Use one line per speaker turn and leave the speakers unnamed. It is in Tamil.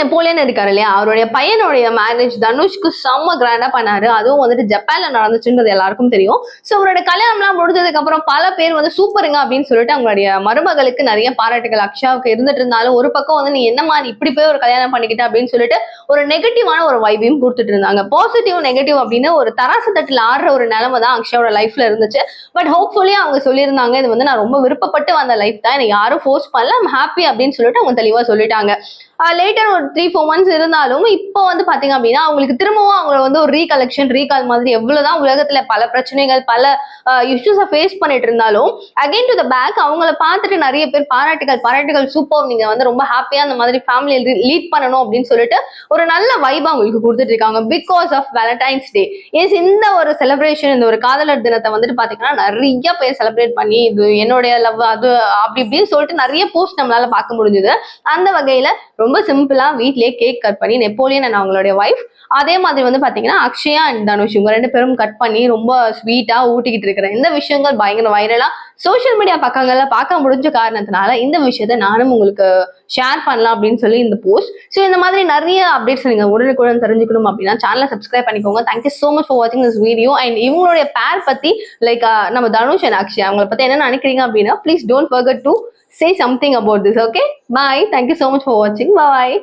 நெப்போலியன் இருக்காரு இல்லையா? அவருடைய பையனுடைய மேரேஜ் தனுஷ்க்கு செம்ம கிராண்டா பண்ணாரு. அதுவும் வந்துட்டு ஜப்பான்ல நடந்துச்சுன்றது எல்லாருக்கும் தெரியும். ஸோ அவரோட கல்யாணம்லாம் முடிஞ்சதுக்கு அப்புறம் பல பேர் வந்து சூப்பருங்க அப்படின்னு சொல்லிட்டு அவங்களுடைய மருமகளுக்கு நிறைய பாராட்டுகள் அக்ஷாவுக்கு இருந்துட்டு இருந்தாலும் ஒரு பக்கம் வந்து நீ என்ன மாதிரி இப்படி போய் ஒரு கல்யாணம் பண்ணிக்கிட்ட? அப்படின்னு சொல்லிட்டு ஒரு நெகட்டிவான ஒரு வைபையும் கொடுத்துட்டு இருந்தாங்க. பாசிட்டிவ் நெகட்டிவ் அப்படின்னு ஒரு தராசு தட்டில் ஆடுற ஒரு நிலைமை தான் அக்ஷாவோட லைஃப்ல இருந்துச்சு. பட் ஹோப்ஃபுல்லி அவங்க சொல்லியிருந்தாங்க இது வந்து நான் ரொம்ப விருப்பப்பட்டு வந்த லைஃப் தான். எனக்கு யாரும் ஃபோர்ஸ் பண்ணல. ஹாப்பி அப்படின்னு சொல்லிட்டு அவங்க தெளிவா சொல்லிட்டாங்க. லேட்டர் ஒரு த்ரீ ஃபோர் மந்த்ஸ் இருந்தாலும் இப்போ வந்து பாத்தீங்க அப்படின்னா அவங்களுக்கு திரும்பவும் அவங்கள வந்து ஒரு ரீகலெக்ஷன் ரீகால் மாதிரி எவ்வளவுதான் உலகத்துல பல பிரச்சனைகள் பல இஷ்யூஸை ஃபேஸ் பண்ணிட்டு இருந்தாலும் அகைன் டு த பேக் அவங்கள பார்த்துட்டு நிறைய பேர் பாராட்டுகள் பாராட்டுகள் சூப்பர் நீங்க வந்து ரொம்ப ஹாப்பியா அந்த மாதிரி ஃபேமிலி லீட் பண்ணணும் அப்படின்னு சொல்லிட்டு ஒரு நல்ல வைப் அவங்களுக்கு கொடுத்துட்டு இருக்காங்க. Because of Valentine's Day as இந்த ஒரு செலிப்ரேஷன் இந்த ஒரு காதலர் தினத்தை வந்துட்டு பாத்தீங்கன்னா நிறைய பேர் செலிப்ரேட் பண்ணி இது என்னுடைய லவ் அது அப்படி இப்படின்னு சொல்லிட்டு நிறைய போஸ்ட் நம்மளால பார்க்க முடிஞ்சுது. அந்த வகையில ரொம்ப சிம்பிளா வீட்லயே கேக் கட் பண்ணி நெப்போலியன் அண்ட் அவங்களுடைய ஒய்ஃப் அதே மாதிரி வந்து பாத்தீங்கன்னா அக்ஷயா அண்ட் தனுஷ் இவங்க ரெண்டு பேரும் கட் பண்ணி ரொம்ப ஸ்வீட்டா ஊட்டிக்கிட்டு இருக்கிற இந்த விஷயங்கள் பயங்கர வைரலா சோஷியல் மீடியா பக்கங்கள்ல பார்க்க முடிஞ்ச காரணத்தினால இந்த விஷயத்த நானும் உங்களுக்கு ஷேர் பண்ணலாம் அப்படின்னு சொல்லி இந்த போஸ்ட் ஸோ இந்த மாதிரி நிறைய அப்டேட்ஸ் நீங்க உடனுக்குடன் தெரிஞ்சுக்கணும் அப்படின்னா சேனலை சப்ஸ்கிரைப் பண்ணிக்கோங்க. Thank you so much for வாட்சிங் திஸ் வீடியோ அண்ட் இவங்களுடைய பேர் பத்தி லைக் நம்ம தனுஷ் அண்ட் அக்ஷயா அவங்களை பத்தி என்ன நினைக்கிறீங்க அப்படின்னா please don't forget to say something about this okay bye thank you so much for வாட்சிங் பாய்